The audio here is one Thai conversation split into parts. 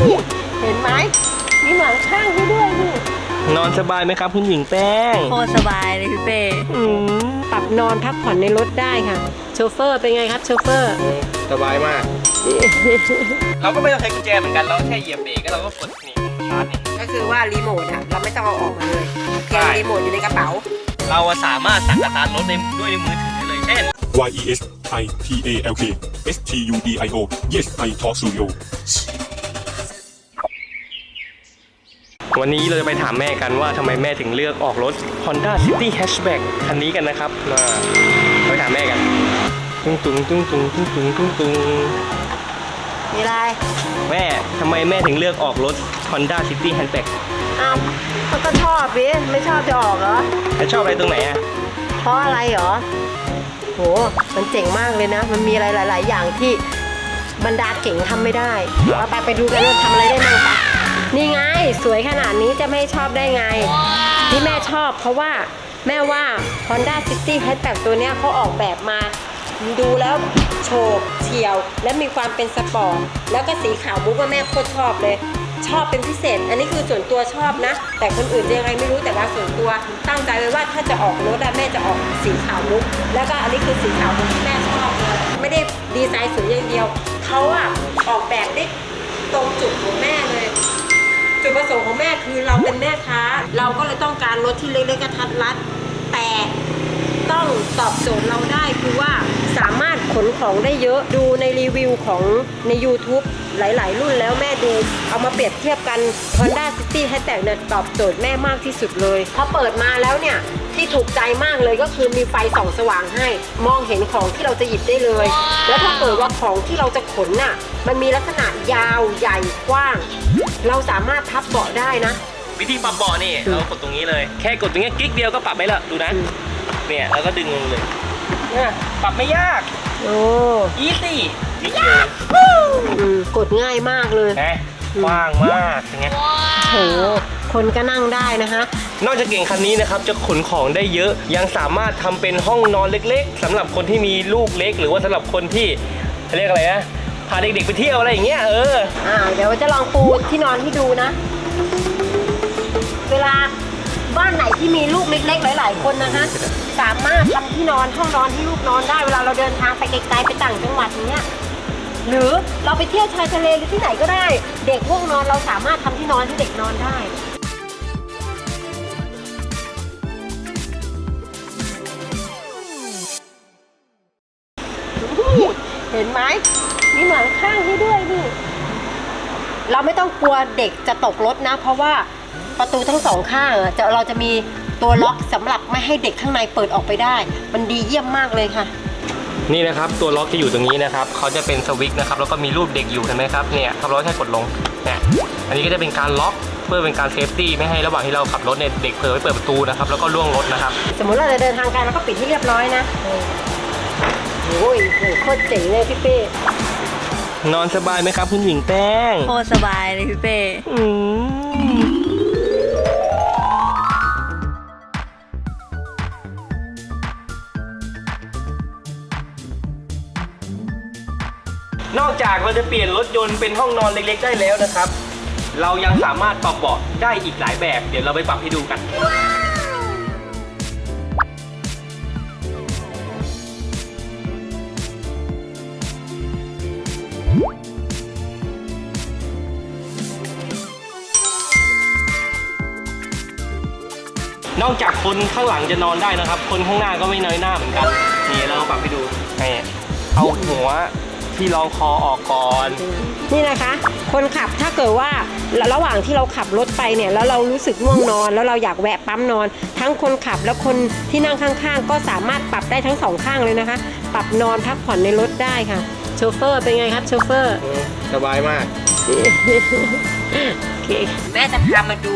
นี่เห็นไหมมีหมอนข้างให้ด้วยนี่นอนสบายไหมครับ คุณหญิงแป้งโคตรสบายเลยพี่เป้อืมปรับนอนพักผ่อนในรถได้ค่ะ โชเฟอร์เป็นไงครับโชเฟอร์ สบายมาก เราก็ไม่ต้องใช้กุญแจเหมือนกัน เราแค่เหยียบเบรกแล้วเราก็กดนี่ชาร์จนี่ ก็คือว่ารีโมทอะเราไม่ต้องเอาออกมาเลยเพียงรีโมทอยู่ในกระเป๋า เราอะสามารถสั่งสตาร์ทรถในด้วยในมือถือได้เลยเช่น Y E S I T A L K S T U D I O Yes I Talk Studio วันนี้เราจะไปถามแม่กันว่าทำไมแม่ถึงเลือกออกรถ Honda City Hatchback คันนี้กันนะครับมาไปถามแม่กัน ตุ้งตุ้งตุ้งตุ้งตุ้งตุ้งตุ้งตุ้งมีอะไรแม่ทำไมแม่ถึงเลือกออกรถ Honda City Hatchback อ้าวก็ก็ชอบดิไม่ชอบจะออกเหรอ แล้วชอบอะไรตรงไหนอะเพราะอะไรเหรอ โห มันเจ๋งมากเลยนะ มันมีอะไรหลาย ๆ อย่างที่บรรดาเก่งทำไม่ได้เอาไปไปดูกันว่าทำอะไรได้บ้างปะ นี่ไงสวยขนาดนี้จะไม่ชอบได้ไง ที่แม่ชอบเพราะว่าแม่ว่า Honda City Hatchback ตัวเนี้ยเขาออกแบบมา ดูแล้วโฉบเฉียว และมีความเป็นสปอร์ตแล้วก็สีขาวมุกว่าแม่โคตรชอบเลย ชอบเป็นพิเศษ อันนี้คือส่วนตัวชอบนะ แต่คนอื่นจะยังไงไม่รู้แต่ว่าส่วนตัวตั้งใจไว้ว่าถ้าจะออกรถอะแม่จะออกสีขาวมุกแล้วก็อันนี้คือสีขาวมุกที่แม่ชอบเลยไม่ได้ดีไซน์สวยอย่างเดียวเขาอะออกแบบได้ตรงจุดของแม่เลย จุดประสงค์ของแม่คือเราเป็นแม่ค้า เราก็เลยต้องการรถที่เล็กๆกระทัดรัด แต่ต้องตอบโจทย์เราได้คือว่า สามารถขนของได้เยอะดูในรีวิวของใน YouTube หลาย ๆ รุ่นแล้วแม่ดูเอามาเปรียบเทียบกัน Honda City Hatchback เนี่ยตอบโจทย์แม่มากที่สุดเลยพอเปิดมาแล้วเนี่ยที่ถูกใจมากเลยก็คือมีไฟส่องสว่างให้ มองเห็นของที่เราจะหยิบได้เลย แล้วถ้าเกิดว่าของที่เราจะขนน่ะมันมีลักษณะยาวใหญ่กว้าง เราสามารถพับเบาะได้นะ วิธีปรับเบาะนี่เรากดตรงนี้เลย แค่กดตรงนี้กิ๊กเดียวก็ปรับไปแล้วดูนะเนี่ยแล้วก็ดึงลงเลย เนี่ยปรับไม่ยาก โอ้อีซี่นิดเดียวอืมกดง่ายมากเลยนะกว้างมากเป็นไงโหคนก็นั่งได้นะคะ นอกจากเก่งคันนี้นะครับจะขนของได้เยอะยังสามารถทำเป็นห้องนอนเล็กๆสำหรับคนที่มีลูกเล็ก หรือว่าสำหรับคนที่เรียกอะไรนะพาเด็กๆไปเที่ยวอะไรอย่างเงี้ยเอออ่าเดี๋ยวจะลองปูที่นอนให้ดูนะ เวลา บ้านไหนที่มีลูกเล็กๆหลาย ๆ คนนะคะ สามารถทำที่นอนห้องนอนที่ลูกนอนได้เวลาเราเดินทางไปไกลๆไปต่างจังหวัดอย่างเงี้ยหรือเราไปเที่ยวชายทะเลหรือที่ไหนก็ได้ เด็กง่วงนอนเราสามารถทำที่นอนให้เด็กนอนได้เห็นไหมมีหมอนข้างให้ด้วยนี่เราไม่ต้องกลัวเด็กจะตกรถนะ เพราะว่า ประตูทั้งสองข้างอะจะเราจะมีตัวล็อกสำหรับไม่ให้เด็กข้างในเปิดออกไปได้ มันดีเยี่ยมมากเลยค่ะ นี่นะครับตัวล็อกจะอยู่ตรงนี้นะครับเขาจะเป็นสวิตช์นะครับแล้วก็มีรูปเด็กอยู่เห็นไหมครับเนี่ยขับรถแค่กดลงเนี่ยอันนี้ก็จะเป็นการล็อกเพื่อเป็นการเซฟตี้ไม่ให้ระหว่างที่เราขับรถเนี่ยเด็กเผลอไปเปิดประตูนะครับแล้วก็ล่วงรถนะครับ สมมุติเราจะเดินทางไกลเราก็ปิดให้เรียบร้อยนะโอ้ยโหโคตรเจ๋งเลยพี่เป้นอนสบายไหมครับคุณหญิงแป้งโคตรสบายเลยพี่เป้ อืม นอกจากเราจะเปลี่ยนรถยนต์เป็นห้องนอนเล็กๆ ได้แล้วนะครับ เรายังสามารถปรับเบาะได้อีกหลายแบบ เดี๋ยวเราไปปรับให้ดูกัน นอกจากคนข้างหลังจะนอนได้นะครับ คนข้างหน้าก็ไม่น้อยหน้าเหมือนกัน นี่เราปรับให้ดูนี่เอาหัว ที่รองคอออกก่อน นี่นะคะ คนขับถ้าเกิดว่าระหว่างที่เราขับรถไปเนี่ยแล้วเรารู้สึกง่วงนอน แล้วเราอยากแวะปั๊มนอน ทั้งคนขับและคนที่นั่งข้างๆ ก็สามารถปรับได้ทั้งสองข้างเลยนะคะ ปรับนอนพักผ่อนในรถได้ค่ะ โชเฟอร์เป็นไงครับโชเฟอร์ สบายมากโอเคแม่จะพามาดู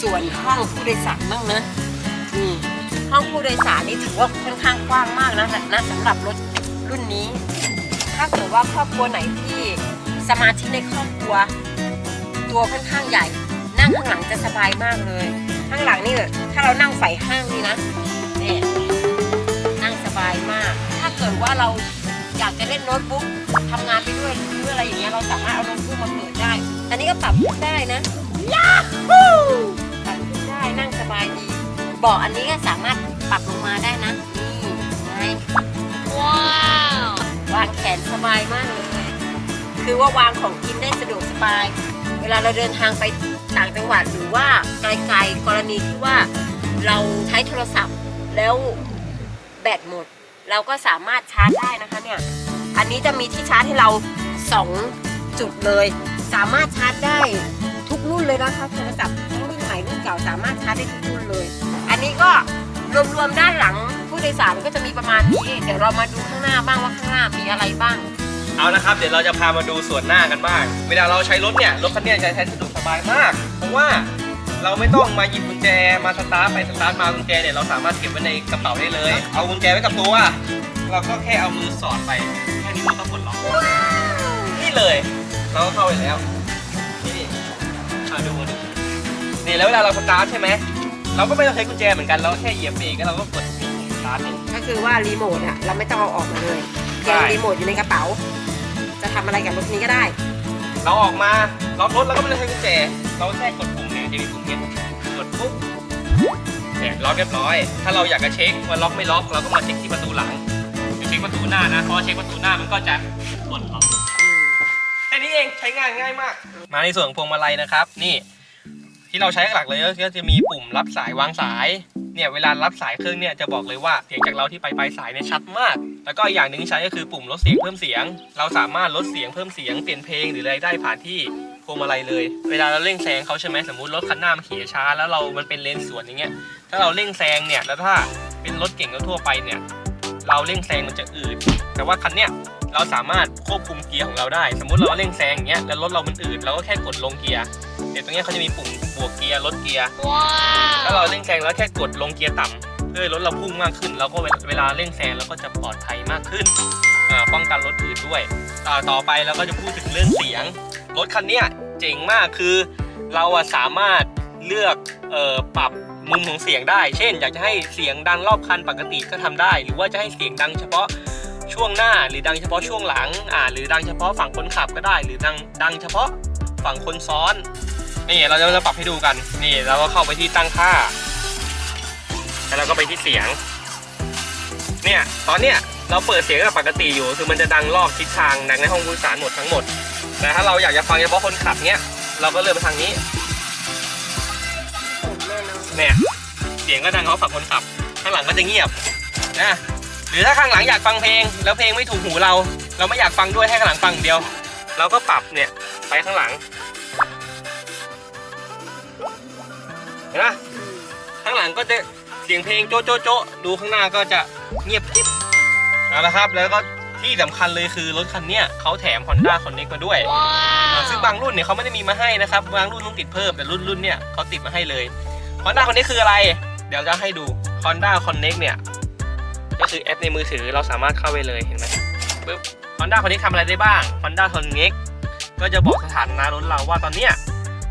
ส่วนห้องผู้โดยสารบ้างนะนี่ห้องผู้โดยสารนี่ถือว่าค่อนข้างกว้างมากนะนะสำหรับรถรุ่นนี้ ถ้าเกิดว่าครอบครัวไหนที่สมาชิกในครอบครัว ตัวค่อนข้างใหญ่ นั่งข้างหลังจะสบายมากเลย ข้างหลังนี่ถ้าเรานั่งไฝห้างนี่นะเนี่ยนั่งสบายมาก ถ้าเกิดว่าเราอยากจะเล่นโน้ตบุ๊กทำงานไปด้วยหรืออะไรอย่างเงี้ยเราสามารถเอาโน้ตบุ๊กมาเปิดได้ อันนี้ก็ปรับได้นะยาฮูปรับได้นั่งสบายดีเบาะอันนี้ก็สามารถปรับลงมาได้นะนี่ไงว้าว วางแขนสบายมากเลยคือว่าวางของกินได้สะดวกสบาย เวลาเราเดินทางไปต่างจังหวัดหรือว่าไกลๆกรณีที่ว่าเราใช้โทรศัพท์แล้วแบตหมด เราก็สามารถชาร์จได้นะคะเนี่ยอันนี้จะมีที่ชาร์จให้เรา 2 จุดเลย สามารถชาร์จได้ทุกรุ่นเลยนะคะโทรศัพท์ทั้งรุ่นใหม่รุ่นเก่าสามารถชาร์จได้ทุกรุ่นเลย อันนี้ก็รวมๆด้านหลัง ดยสารก็จะมีประมาณนี้ เดี๋ยวเรามาดูข้างหน้าบ้างว่าข้างหน้ามีอะไรบ้าง เอาละครับ เดี๋ยวเราจะพามาดูส่วนหน้ากันบ้าง เวลาเราใช้รถเนี่ย รถคันนี้จะใช้สะดวกสบายมาก เพราะว่าเราไม่ต้องมาหยิบกุญแจมาสตาร์ทไปสตาร์ทมากุญแจเนี่ยเราสามารถเก็บไว้ในกระเป๋าได้เลย เอากุญแจไว้กับตัว เราก็แค่เอามือสอดไปแค่นี้มันก็ปลดล็อกนี่เลย เราก็เข้าไปแล้ว นี่มาดูดูนี่แล้วเวลาเราสตาร์ทใช่ไหมเราก็ไม่ต้องใช้กุญแจเหมือนกันเราแค่เหยียบเบรกแล้วเราก็กด นี่สตาร์ทนี่ก็คือว่ารีโมทอะเราไม่ต้องเอาออกมาเลยใช่แกงรีโมทอยู่ในกระเป๋า จะทำอะไรกับรถนี้ก็ได้ เราออกมาล็อกรถเราก็ไม่ต้องใช้กุญแจเราแค่กดปุ่มเนี่ยจะมีปุ่มเนี้ยกดปุ๊บเนี่ยล็อกเรียบร้อย ถ้าเราอยากจะเช็คว่าล็อกไม่ล็อกเราก็มาเช็คที่ประตูหลังหรือเช็คประตูหน้านะเพราะเช็คประตูหน้ามันก็จะกดล็อก แค่นี้เองใช้งานง่ายมาก มาในส่วนของพวงมาลัยนะครับ นี่ ที่เราใช้หลักเลยก็จะมีปุ่มรับสายวางสายเนี่ยเวลารับสายเครื่องเนี่ยจะบอกเลยว่าเสียงจากเราที่ไปปลายสายเนี่ยชัดมาก แล้วก็อีกอย่างหนึ่งใช้ก็คือปุ่มลดเสียงเพิ่มเสียง เราสามารถลดเสียงเพิ่มเสียงเปลี่ยนเพลงหรืออะไรได้ผ่านที่พวงมาลัยเลย เวลาเราเร่งแซงเขาใช่ไหมสมมติรถคันหน้ามันขี่ช้า แล้วเรา มันเป็นเลนสวนอย่างเงี้ย ถ้าเราเร่งแซงเนี่ย แล้วถ้าเป็นรถเก่งทั่วไปเนี่ย เราเร่งแซงมันจะอืด แต่ว่าคันเนี้ยเราสามารถควบคุมเกียร์ของเราได้ สมมติเราเร่งแซงอย่างเงี้ย แล้วรถเรามันอืด เราก็แค่กดลงเกียร์ ดี๋ยวตรงเนี้ยเขาจะมีปุ่มบวกเกียร์ลดเกียร์ถ้าเราเร่งแซงแล้วแค่กดลงเกียร์ต่ำเพื่อให้รถเราพุ่งมากขึ้น แล้วก็เวลาเร่งแซงเราก็จะปลอดภัยมากขึ้นอ่าป้องกันรถอื่นด้วยอ่าต่อไปเราก็จะพูดถึงเรื่องเสียงรถคันเนี้ยเจ๋งมากคือ เราอะสามารถเลือกเอ่อปรับมุมของเสียงได้ เช่น อยากจะให้เสียงดังรอบคันปกติก็ทำได้ หรือว่าจะให้เสียงดังเฉพาะช่วงหน้าหรือดังเฉพาะช่วงหลังอ่าหรือดังเฉพาะฝั่งคนขับก็ได้ หรือดังดังเฉพาะฝั่งคนซ้อน นี่เราจะมาปรับให้ดูกัน นี่เราก็เข้าไปที่ตั้งค่า แล้วเราก็ไปที่เสียง เนี่ย ตอนเนี้ยเราเปิดเสียงแบบปกติอยู่ คือมันจะดังรอบทิศทางดังในห้องผู้โดยสารหมดทั้งหมด แต่ถ้าเราอยากจะฟังเฉพาะคนขับเนี้ย เราก็เลือกไปทางนี้ เนี่ย เสียงก็ดังเขาฝั่งคนขับ ข้างหลังก็จะเงียบนะหรือถ้าข้างหลังอยากฟังเพลง แล้วเพลงไม่ถูกหูเรา เราไม่อยากฟังด้วยให้ข้างหลังฟังเดียว เราก็ปรับเนี่ยไปข้างหลัง ห็นไหมข้างหลังก็จะเสียงเพลงโจ๊ะโจ๊ะโจ๊ะดูข้างหน้าก็จะเงียบกิ๊บเอาละครับแล้วก็ที่สำคัญเลยคือรถคันเนี้ยเขาแถม Honda Connect มาด้วยอ่าซึ่งบางรุ่นเนี่ยเขาไม่ได้มีมาให้นะครับบางรุ่นต้องติดเพิ่มแต่รุ่นรุ่นเนี่ยเขาติดมาให้เลย Honda Connect คืออะไร เดี๋ยวจะให้ดู Honda Connect เนี่ยก็คือแอปในมือถือเราสามารถเข้าไปเลยเห็นไหมปึ๊บ Honda Connect ทำอะไรได้บ้าง Honda Connect ก็จะบอกสถานะรถเราว่าตอนเนี้ย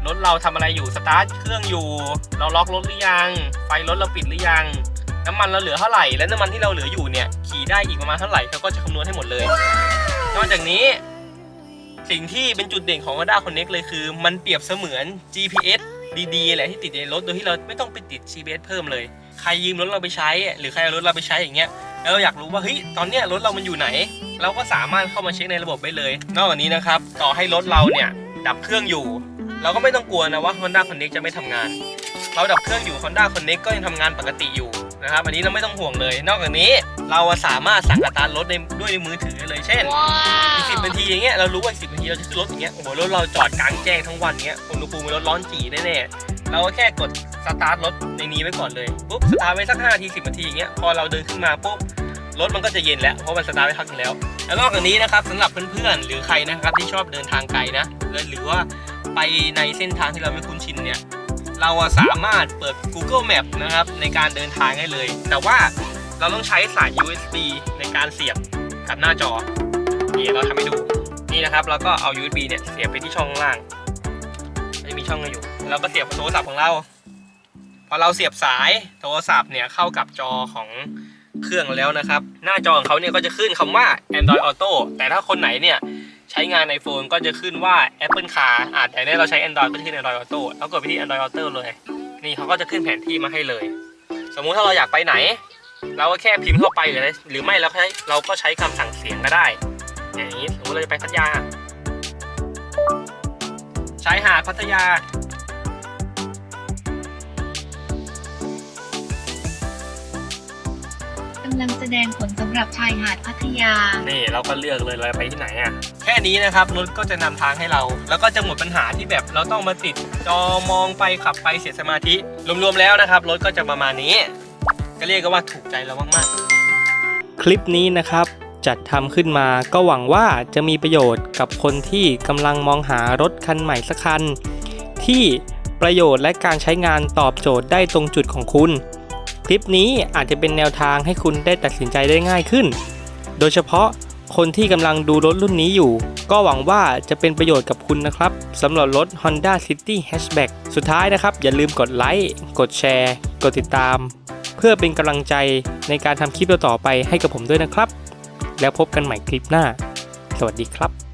รถเราทำอะไรอยู่สตาร์ทเครื่องอยู่ เราล็อกรถหรือยัง ไฟรถเราปิดหรือยัง น้ำมันเราเหลือเท่าไหร่ และน้ำมันที่เราเหลืออยู่เนี่ยขี่ได้อีกประมาณเท่าไหร่เขาก็จะคำนวณให้หมดเลย นอกจากนี้ สิ่งที่เป็นจุดเด่นของ Honda Connect เลยคือ มันเปรียบเสมือน GPS ดีๆแหละที่ติดในรถโดยที่เราไม่ต้องไปติด GPS เพิ่มเลย ใครยืมรถเราไปใช้ หรือใครเอารถเราไปใช้อย่างเงี้ยแล้วเราอยากรู้ว่าเฮ้ยตอนเนี้ยรถเรามันอยู่ไหน เราก็สามารถเข้ามาเช็คในระบบได้เลย นอกจากนี้นะครับต่อให้รถเราเนี่ยดับเครื่องอยู่ เราก็ไม่ต้องกลัวนะว่า Honda Connect จะไม่ทำงาน เราดับเครื่องอยู่ Honda Connect ก็ยังทำงานปกติอยู่นะครับ อันนี้เราไม่ต้องห่วงเลย นอกจากนี้เราสามารถสั่งสตาร์ทรถในด้วยในมือถือเลย เช่นอีกสิบนาทีอย่างเงี้ย เรารู้ว่าอีกสิบนาทีเราจะขึ้นรถอย่างเงี้ย โอ้โห รถเราจอดกลางแจ้งทั้งวันเงี้ย อุณหภูมิรถร้อนจีแน่ๆ เราก็แค่กดสตาร์ทรถในนี้ไว้ก่อนเลย ปุ๊บ สตาร์ทไว้สัก5นาที10นาทีอย่างเงี้ย พอเราเดินขึ้นมาปุ๊บ รถมันก็จะเย็นแล้วเพราะมันสตาร์ทไว้พักนึงแล้ว แล้วนอกจากนี้นะครับสำหรับเพื่อนๆหรือใครนะครับที่ชอบเดินทางไกลนะหรือว่าไปในเส้นทางที่เราไม่คุ้นชินเนี่ยเราสามารถเปิด Google Map นะครับในการเดินทางได้เลย แต่ว่าเราต้องใช้สาย USB ในการเสียบกับหน้าจอนี่เราทำให้ดูนี่นะครับเราก็เอา USB เนี่ยเสียบไปที่ช่องล่างมันจะมีช่องอยู่ เราก็เสียบโทรศัพท์ของเรา พอเราเสียบสายโทรศัพท์เนี่ยเข้ากับจอของ เครื่องแล้วนะครับ หน้าจอของเขาเนี่ยก็จะขึ้นคำว่า Android Auto แต่ถ้าคนไหนเนี่ยใช้งาน iPhone ก็จะขึ้นว่า Apple Car อ่าแต่เนี่ยเราใช้ Android ก็ขึ้น Android Auto แล้วกดไปที่ Android Auto เลย นี่เขาก็จะขึ้นแผนที่มาให้เลย สมมุติถ้าเราอยากไปไหน เราก็แค่พิมพ์เข้าไปหรือหรือไม่เราใช้เราก็ใช้คำสั่งเสียงก็ได้ อย่างนี้สมมติเราจะไปพัทยาชายหาดพัทยาำลังแสดงผลสำหรับชายหาดพัทยา นี่เราก็เลือกเลยเราจะไปที่ไหนอะ แค่นี้นะครับรถก็จะนำทางให้เรา แล้วก็จะหมดปัญหาที่แบบเราต้องมาติดจอมองไปขับไปเสียสมาธิ รวมๆแล้วนะครับรถก็จะประมาณนี้ ก็เรียกกันว่าถูกใจเรามากๆคลิปนี้นะครับ จัดทำขึ้นมาก็หวังว่าจะมีประโยชน์กับคนที่กำลังมองหารถคันใหม่สักคัน ที่ประโยชน์และการใช้งานตอบโจทย์ได้ตรงจุดของคุณ คลิปนี้อาจจะเป็นแนวทางให้คุณได้ตัดสินใจได้ง่ายขึ้น โดยเฉพาะคนที่กำลังดูรถรุ่นนี้อยู่ ก็หวังว่าจะเป็นประโยชน์กับคุณนะครับสำหรับรถ Honda City Hatchback สุดท้ายนะครับ อย่าลืมกดไลค์กดแชร์ กดติดตาม เพื่อเป็นกำลังใจในการทำคลิปต่อไปให้กับผมด้วยนะครับ แล้วพบกันใหม่คลิปหน้า สวัสดีครับ